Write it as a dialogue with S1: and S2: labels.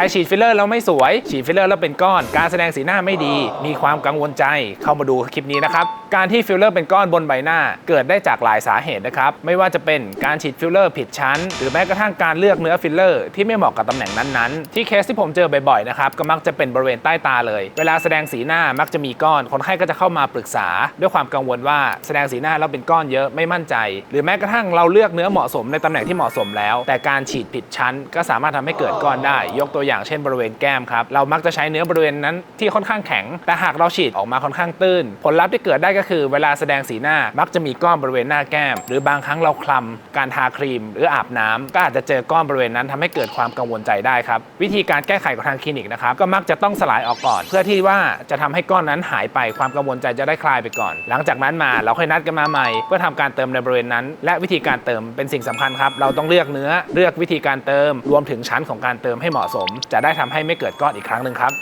S1: รฉีดฟิลเลอร์แล้วไม่สวย ฉีดฟิลเลอร์แล้วเป็นก้อน การแสดงสีหน้าไม่ดี มีความกังวลใจ เข้ามาดูคลิปนี้นะครับ การที่ฟิลเลอร์เป็นก้อนบนใบหน้า เกิดได้จากหลายสาเหตุนะครับ ไม่ว่าจะเป็นการฉีดฟิลเลอร์ผิดชั้น หรือแม้กระทั่งการเลือกเนื้อฟิลเลอร์ที่ไม่เหมาะกับตำแหน่งนั้นๆ ที่เคสที่ผมเจอบ่อยๆนะครับ ก็มักจะเป็นบริเวณใต้ตาเลย เวลาแสดงสีหน้ามักจะมีก้อน คนไข้ก็จะเข้ามาปรึกษา ด้วยความกังวลว่าแสดงสีหน้าแล้วเป็นก้อนเยอะไม่มั่นใจ หรือแม้กระทั่งเราเลือกเนื้อเหมาะสมในตำแหน่งที่เหมาะสมแล้ว แต่การฉีดผิดชั้น ก็สามารถทำให้เกิดก้อนได้ ยกตัวอย่างเช่นบริเวณแก้มครับ เรามักจะใช้เนื้อบริเวณนั้นที่ค่อนข้างแข็ง แต่หากเราฉีดออกมาค่อนข้างตื้น ผลลัพธ์ที่เกิดได้ก็คือ เวลาแสดงสีหน้ามักจะมีก้อนบริเวณหน้าแก้ม หรือบางครั้งเราคลำการทาครีม หรืออาบน้ำก็อาจจะเจอก้อนบริเวณนั้นทำให้เกิดความกังวลใจได้ครับวิธีการแก้ไขของทางคลินิกนะครับก็มักจะต้องสลายออกก่อน เพื่อที่ว่าจะทำให้ก้อนนั้นหายไปความกังวลใจจะได้คลายไปก่อน หลังจากนั้นมาเราค่อยนัดกันมาใหม่ เพื่อทำการเติมในบริเวณนั้น และวิธีการเติมเป็นสิ่งสำคัญครับเราต้องเลือกเนื้อเลือกวิธีการเติมรวมถึงชั้นของการเติมให้เหมาะสมจะได้ทำให้ไม่เกิดก้อนอีกครั้งหนึ่งครับ